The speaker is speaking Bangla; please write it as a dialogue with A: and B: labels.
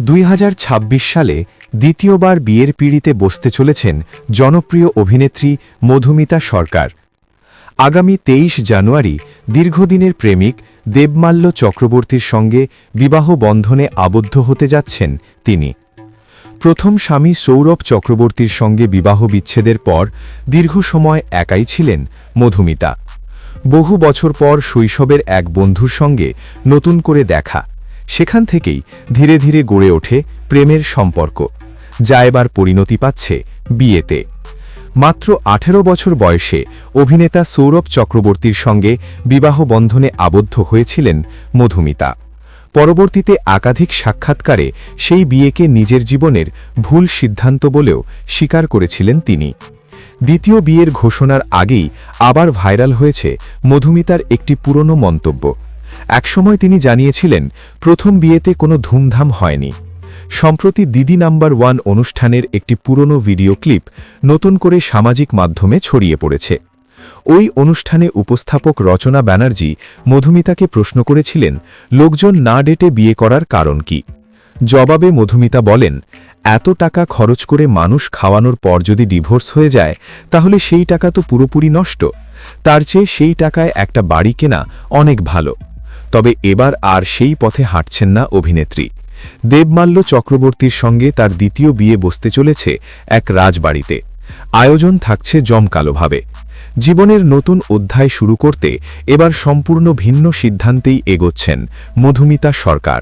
A: দুই হাজার ছাব্বিশ সালে দ্বিতীয়বার বিয়ের পিড়িতে বসতে চলেছেন জনপ্রিয় অভিনেত্রী মধুমিতা সরকার। আগামী তেইশ জানুয়ারি দীর্ঘদিনের প্রেমিক দেবমাল্য চক্রবর্তীর সঙ্গে বিবাহ বন্ধনে আবদ্ধ হতে যাচ্ছেন তিনি। প্রথম স্বামী সৌরভ চক্রবর্তীর সঙ্গে বিবাহ বিচ্ছেদের পর দীর্ঘ সময় একাই ছিলেন মধুমিতা। বহু বছর পর শৈশবের এক বন্ধুর সঙ্গে নতুন করে দেখা। সেখান থেকেই ধীরে ধীরে গড়ে ওঠে প্রেমের সম্পর্ক, যা এবার পরিণতি পাচ্ছে বিয়েতে। মাত্র আঠেরো বছর বয়সে অভিনেতা সৌরভ চক্রবর্তীর সঙ্গে বিবাহ বন্ধনে আবদ্ধ হয়েছিলেন মধুমিতা। পরবর্তীতে একাধিক সাক্ষাৎকারে সেই বিয়েকে নিজের জীবনের ভুল সিদ্ধান্ত বলেও স্বীকার করেছিলেন তিনি। দ্বিতীয় বিয়ের ঘোষণার আগেই আবার ভাইরাল হয়েছে মধুমিতার একটি পুরনো মন্তব্য। একসময় তিনি জানিয়েছিলেন, প্রথম বিয়েতে কোনো ধুমধাম হয়নি। সম্প্রতি দিদি নাম্বার ওয়ান অনুষ্ঠানের একটি পুরনো ভিডিও ক্লিপ নতুন করে সামাজিক মাধ্যমে ছড়িয়ে পড়েছে। ওই অনুষ্ঠানে উপস্থাপক রচনা ব্যানার্জি মধুমিতাকে প্রশ্ন করেছিলেন, লোকজন না ডেটে বিয়ে করার কারণ কি? জবাবে মধুমিতা বলেন, এত টাকা খরচ করে মানুষ খাওয়ানোর পর যদি ডিভোর্স হয়ে যায়, তাহলে সেই টাকা তো পুরোপুরি নষ্ট। তার চেয়ে সেই টাকায় একটা বাড়ি কেনা অনেক ভালো। তবে এবার আর সেই পথে হাঁটছেন না অভিনেত্রী। দেবমাল্য চক্রবর্তীর সঙ্গে তার দ্বিতীয় বিয়ে বসতে চলেছে এক রাজবাড়িতে। আয়োজন থাকছে জমকালোভাবে। জীবনের নতুন অধ্যায় শুরু করতে এবার সম্পূর্ণ ভিন্ন সিদ্ধান্তেই এগোচ্ছেন মধুমিতা সরকার।